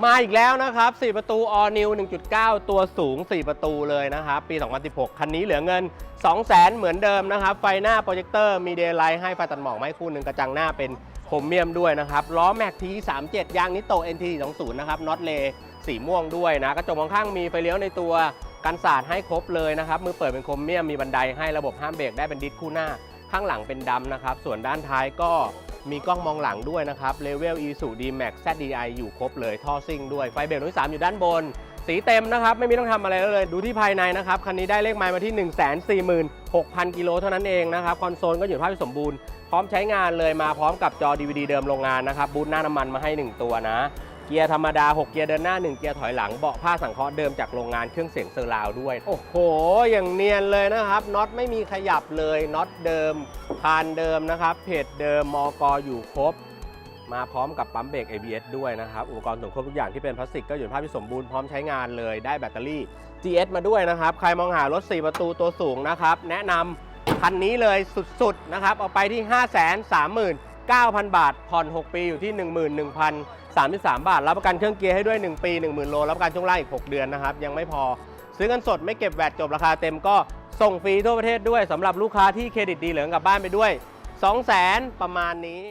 มาอีกแล้วนะครับ 4 ประตู All New 1.9 ตัวสูง 4 ประตูเลยนะครับ ปี 2016 คันนี้เหลือเงิน 200,000 เหมือนเดิมนะครับ ไฟหน้าโปรเจคเตอร์มีเดย์ไลท์ให้ไฟตัดหมอกไม้คู่หนึ่งกระจังหน้าเป็นโครเมียมด้วยนะครับ ล้อแม็กที37 ยางนิโต NT 20นะครับน็อตเลสีม่วงด้วยนะ กระจกมองข้างมีไฟเลี้ยวในตัวกันสาดให้ครบเลยนะครับ มือเปิดเป็นโครเมียมมีบันไดให้ระบบห้ามเบรกได้เป็นดิสคู่หน้า ข้างหลังเป็นดำนะครับ ส่วนด้านท้ายก็ มีกล้องมองหลังด้วยนะครับเลเวล e s u d max ZDI อยู่ครบเลยท่อซิ่งด้วยไฟเบรกรุ่นที่3อยู่ด้านบน สีเต็มนะครับ ไม่มีต้องทำอะไรแล้วเลยดูที่ภายในนะครับ คันนี้ได้เลขไมล์มาที่ 146,000 กิโลเท่านั้นเองนะครับ คอนโซลก็อยู่ภาพที่สมบูรณ์ พร้อมใช้งานเลยมาพร้อมกับจอ DVD เดิมโรงงานนะครับบูทหน้าน้ำมันมาให้ 1 ตัวนะเกียร์ธรรมดา 6 เกียร์เดินหน้า 1 เกียร์ถอยหลังเบาะผ้าสังเคราะห์เดิมจากโรงงานเครื่องเสียงเซอร์ราวด้วย โอ้โห อย่างเนียนเลยนะครับน็อตไม่มีขยับเลยน็อตเดิม พานเดิมนะครับ เพจเดิมมอกอยู่ครบ มาพร้อมกับปั๊มเบรก ABS ด้วยนะครับ อุปกรณ์ส่วนควบทุกอย่างที่เป็นพลาสติกก็อยู่ในภาพที่สมบูรณ์พร้อมใช้งานเลยได้แบตเตอรี่ GS มาด้วยนะครับ ใครมองหารถ 4 ประตูตัวสูงนะครับ แนะนำคันนี้เลยสุดๆนะครับ เอาไปที่ 5 3 9 0 0 0 บาท ผ่อน 6 ปีอยู่ที่ 11,033 บาท รับประกันเครื่องเกียร์ให้ด้วย 1 ปี 10,000 โล รับประกันช่วงล่างอีก 6 เดือนนะครับ ยังไม่พอ ซื้อเงินสดไม่เก็บแวตจบราคาเต็มก็ ส่งฟรีทั่วประเทศด้วยสำหรับลูกค้าที่เครดิตดีเหลืองกลับบ้านไปด้วย 2 0 0แสนประมาณนี้